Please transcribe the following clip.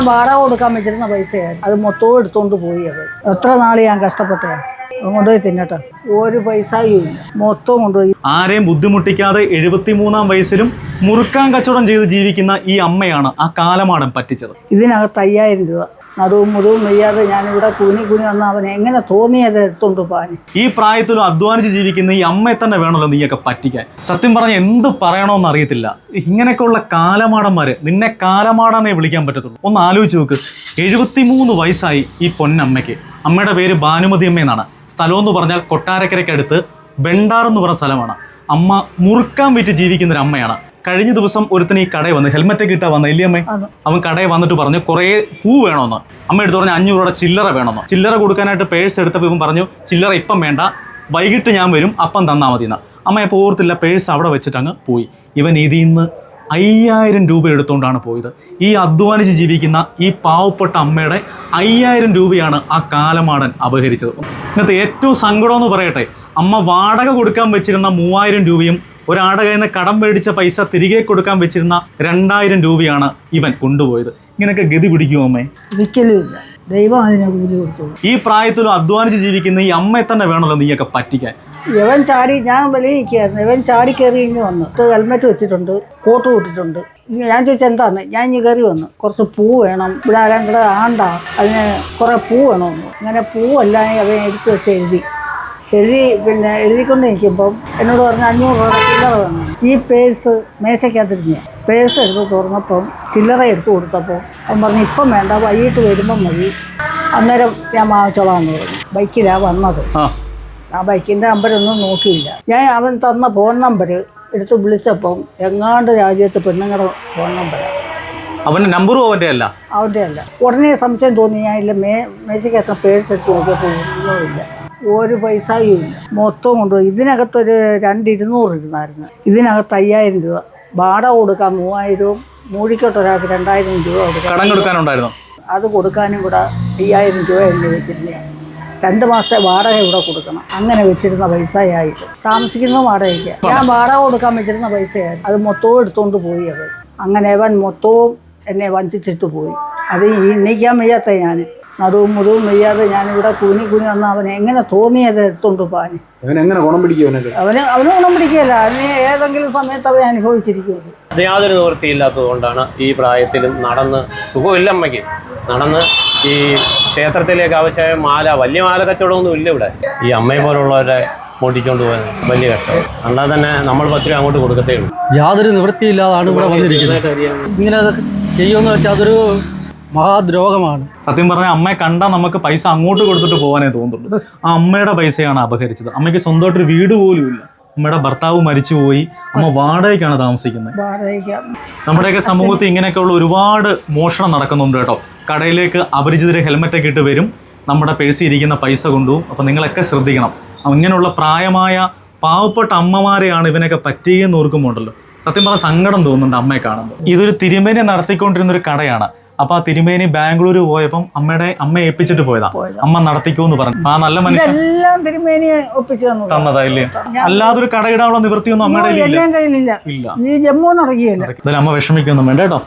ഞാൻ വാടക കൊടുക്കാൻ വെച്ചിരുന്ന പൈസയായിരുന്നു അത് മൊത്തവും എടുത്തോണ്ട് പോയി അത്. എത്ര നാൾ ഞാൻ കഷ്ടപ്പെട്ടേ? കൊണ്ടുപോയി തിന്നട്ടെ. ഒരു പൈസയും ഇല്ല. മൊത്തം കൊണ്ടുപോയി. ആരെയും ബുദ്ധിമുട്ടിക്കാതെ എഴുപത്തിമൂന്നാം വയസ്സിലും മുറുക്കാൻ കച്ചവടം ചെയ്ത് ജീവിക്കുന്ന ഈ അമ്മയാണ് ആ കാലമാടം പറ്റിച്ചത്. ഇതിനകത്ത് അയ്യായിരം രൂപ. നടുവും മുറിവും വയ്യാതെ ഞാനിവിടെ കുനി കുനി വന്ന അവൻ എങ്ങനെ തോന്നിയത് എടുത്തോണ്ട് പോകാൻ. ഈ പ്രായത്തിലും അധ്വാനിച്ച് ജീവിക്കുന്ന ഈ അമ്മയെ തന്നെ വേണമല്ലോ നീയൊക്കെ പറ്റിക്കാൻ. സത്യം പറഞ്ഞ എന്ത് പറയണമെന്ന് അറിയത്തില്ല. ഇങ്ങനെയൊക്കെയുള്ള കാലമാടന്മാര് നിന്നെ കാലമാടാന്നേ വിളിക്കാൻ പറ്റത്തുള്ളൂ. ഒന്ന് ആലോചിച്ച് നോക്ക്. എഴുപത്തിമൂന്ന് വയസ്സായി ഈ പൊന്നമ്മയ്ക്ക്. അമ്മയുടെ പേര് ഭാനുമതി അമ്മ എന്നാണ് സ്ഥലം എന്ന് പറഞ്ഞാൽ കൊട്ടാരക്കരയ്ക്കടുത്ത് വെണ്ടാർ എന്ന് പറഞ്ഞ സ്ഥലമാണ്. അമ്മ മുറുക്കാൻ വിറ്റ് ജീവിക്കുന്ന ഒരു അമ്മയാണ് കഴിഞ്ഞ ദിവസം ഒരുത്തിന് ഈ കടയിൽ വന്ന് ഹെൽമെറ്റ് ഒക്കെ ഇട്ടാ വന്ന. ഇല്ലേ അമ്മേ അവൻ കടയിൽ വന്നിട്ട് പറഞ്ഞു കുറേ പൂ വേണമെന്ന്. അമ്മ എടുത്ത് പറഞ്ഞു അഞ്ഞൂറ് രൂപയുടെ ചില്ലറ വേണമെന്ന്. ചില്ലറ കൊടുക്കാനായിട്ട് പേഴ്സ് എടുത്തപ്പോൾ ഇവൻ പറഞ്ഞു ചില്ലറ ഇപ്പം വേണ്ട വൈകിട്ട് ഞാൻ വരും അപ്പം തന്നാൽ മതി എന്ന് അമ്മ ഇപ്പോൾ ഓർത്തില്ല പേഴ്സ് അവിടെ വെച്ചിട്ട് അങ്ങ് പോയി. ഇവൻ ഇതിൽ നിന്ന് അയ്യായിരം രൂപ എടുത്തുകൊണ്ടാണ് പോയത്. ഈ അധ്വാനിച്ച് ജീവിക്കുന്ന ഈ പാവപ്പെട്ട അമ്മയുടെ അയ്യായിരം രൂപയാണ് ആ കാലമാടൻ അപഹരിച്ചത്. ഇന്നത്തെ ഏറ്റവും സങ്കടമെന്ന് പറയട്ടെ അമ്മ വാടക കൊടുക്കാൻ വെച്ചിരുന്ന മൂവായിരം രൂപയും ഒരാടെ കയ്യിൽ നിന്ന് കടം മേടിച്ച പൈസ തിരികെ കൊടുക്കാൻ വെച്ചിരുന്ന രണ്ടായിരം രൂപയാണ് ഇവൻ കൊണ്ടുപോയത്. ഇങ്ങനെയൊക്കെ ഗതി പിടിക്കുമോ അമ്മേ? ദൈവം അതിനെ കൂലി കൊടുത്തു. ഈ പ്രായത്തിലും അധ്വാനിച്ച് ജീവിക്കുന്ന ഈ അമ്മയെ തന്നെ വേണമല്ലോ നീയൊക്കെ പറ്റിക്കാൻ. ഇവൻ ചാടി ഞാൻ വെളിയിൽ നിൽക്കുകയായിരുന്നു. ഇവൻ ചാടി കയറി ഇങ്ങ് വന്നു. ഹെൽമെറ്റ് വെച്ചിട്ടുണ്ട് കോട്ട് കൂട്ടിട്ടുണ്ട്. ഇനി ഞാൻ ചോദിച്ചാൽ എന്താന്ന്? ഞാൻ ഇനി കയറി വന്നു. കുറച്ച് പൂ വേണം. ഇവിടെ ആരാണ്ട് ആണ്ട? അതിന് കുറേ പൂ വേണമെന്ന് അങ്ങനെ പൂവെല്ലാം അവൻ എടുത്ത് വെച്ച് എഴുതി. എഴുതി പിന്നെ എഴുതിക്കൊണ്ട് നിൽക്കുമ്പം എന്നോട് പറഞ്ഞ അഞ്ഞൂറ് രൂപ ചില്ലറ തന്നു ഈ പേഴ്സ് മേശയ്ക്കകത്തിരുന്ന പേഴ്സ് എടുത്ത് തുറന്നപ്പം ചില്ലറ എടുത്തു കൊടുത്തപ്പോൾ അവൻ പറഞ്ഞു ഇപ്പം വേണ്ട വൈകിട്ട് വരുമ്പം മതി. അന്നേരം ഞാൻ വാങ്ങിച്ചോളാമെന്ന് പറഞ്ഞു. ബൈക്കിലാണ് വന്നത്. ആ. ബൈക്കിന്റെ നമ്പരൊന്നും നോക്കിയില്ല. ഞാൻ അവൻ തന്ന ഫോൺ നമ്പർ എടുത്ത് വിളിച്ചപ്പം എങ്ങാണ്ട് രാജ്യത്ത് പെണ്ണുങ്ങളുടെ ഫോൺ നമ്പറാണ് അവന്റെ നമ്പറും അവന്റെ അല്ല? അവന്റെ അല്ല. ഉടനെ സംശയം തോന്നി ഞാൻ ഇല്ല മേ മേശയ്ക്കകത്ത് പേഴ്സ് എടുത്ത് നോക്കിയപ്പോൾ ഒന്നുമില്ല. ഒരു പൈസയും ഇല്ല. മൊത്തം കൊണ്ടുപോയി. ഇതിനകത്തൊരു രണ്ട് ഇരുന്നൂറ് ഇരുന്നായിരുന്നു. ഇതിനകത്ത് അയ്യായിരം രൂപ. വാടക കൊടുക്കാൻ മൂവായിരവും മൂഴിക്കോട്ട് ഒരാൾക്ക് രണ്ടായിരം രൂപ കൊടുക്കാം കടം കൊടുക്കാനുണ്ടായിരുന്നു? അത് കൊടുക്കാനും ഇവിടെ അയ്യായിരം രൂപ എന്ന് വെച്ചിരുന്നതാണ് രണ്ട് മാസത്തെ വാടക ഇവിടെ കൊടുക്കണം. അങ്ങനെ വെച്ചിരുന്ന പൈസയായി താമസിക്കുന്ന വാടകയ്ക്ക്. ഞാൻ വാടക കൊടുക്കാൻ വെച്ചിരുന്ന പൈസയായി അത് മൊത്തവും എടുത്തുകൊണ്ട് പോയി അത് അങ്ങനെ അവൻ മൊത്തവും എന്നെ വഞ്ചിച്ചിട്ട് പോയി. അത് എണ്ണിക്കാൻ വയ്യാത്ത ഞാൻ നടുവും മുറിവും വയ്യാതെ ഞാനിവിടെ കുനി കുനി വന്ന അവൻ എങ്ങനെ തോന്നിയത് എടുത്തോണ്ട് അവൻ എങ്ങനെ ഗുണം പിടിക്കും അവന് അവന് ഗുണം പിടിക്കുകയല്ല. അവന് ഏതെങ്കിലും സമയത്ത് അവൻ അനുഭവിച്ചിരിക്കുന്നത് അത് യാതൊരു നിവൃത്തിയില്ലാത്തത് കൊണ്ടാണ് ഈ പ്രായത്തിൽ നടന്ന് സുഖമില്ല അമ്മയ്ക്ക് നടന്ന് ഈ ക്ഷേത്രത്തിലേക്ക് ആവശ്യമായ മാല വലിയ മാല കച്ചവടമൊന്നും ഇല്ല ഇവിടെ. ഈ അമ്മയെ പോലുള്ളവരെ പൊട്ടിച്ചോണ്ട് പോകാൻ വലിയ കഷ്ടം. അല്ലാതെ തന്നെ നമ്മൾ പത്ത് രൂപ അങ്ങോട്ട് കൊടുക്കത്തേ ഉള്ളൂ. യാതൊരു നിവൃത്തിയില്ലാതാണ് ഇവിടെ വന്നിരിക്കുന്നത്. ഇങ്ങനെ ചെയ്യുമെന്ന് വെച്ചാൽ അതൊരു മഹാദ്രോഹമാണ്. സത്യം പറഞ്ഞാൽ അമ്മയെ കണ്ടാൽ നമുക്ക് പൈസ അങ്ങോട്ട് കൊടുത്തിട്ട് പോകാനേ തോന്നുള്ളൂ ആ അമ്മയുടെ പൈസയാണ് അപഹരിച്ചത്. അമ്മയ്ക്ക് സ്വന്തമായിട്ടൊരു വീട് പോലും ഇല്ല. അമ്മയുടെ ഭർത്താവ് മരിച്ചുപോയി അമ്മ വാടകയ്ക്കാണ് താമസിക്കുന്നത്. വാടകയ്ക്ക് നമ്മുടെയൊക്കെ സമൂഹത്തിൽ ഇങ്ങനെയൊക്കെയുള്ള ഒരുപാട് മോഷണം നടക്കുന്നുണ്ട് കേട്ടോ. കടയിലേക്ക് അപരിചിതര് ഹെൽമെറ്റൊക്കെ ഇട്ട് വരും. നമ്മുടെ പേഴ്സിൽ ഇരിക്കുന്ന പൈസ കൊണ്ടുപോകും അപ്പം നിങ്ങളൊക്കെ ശ്രദ്ധിക്കണം. ഇങ്ങനെയുള്ള പ്രായമായ പാവപ്പെട്ട അമ്മമാരെയാണ് ഇവനൊക്കെ പറ്റിയെന്ന് ഓർക്കുമ്പോണ്ടല്ലോ. സത്യം പറഞ്ഞാൽ സങ്കടം തോന്നുന്നുണ്ട് അമ്മയെ കാണുമ്പോൾ. ഇതൊരു തിരുമേനി നടത്തിക്കൊണ്ടിരുന്ന ഒരു കടയാണ്. അപ്പോൾ ആ തിരുമേനി ബാംഗ്ലൂർ പോയപ്പം അമ്മയുടെ അമ്മ ഏൽപ്പിച്ചിട്ട് പോയതാ. അമ്മ നടത്തിക്കൂന്ന് പറഞ്ഞു. അപ്പൊ ആ നല്ല മനുഷ്യൻ എല്ലാം തിരുമേനി ഒപ്പിച്ചു തന്നതാ ഇല്ലേ അല്ലാതെ ഒരു കടയിടാനുള്ള നിവൃത്തിയൊന്നും അമ്മയുടെ കയ്യിലില്ല. ഈ ജമ്മു നടക്കുകയില്ല. അമ്മ വിഷമിക്കൊന്നും വേണ്ട കേട്ടോ.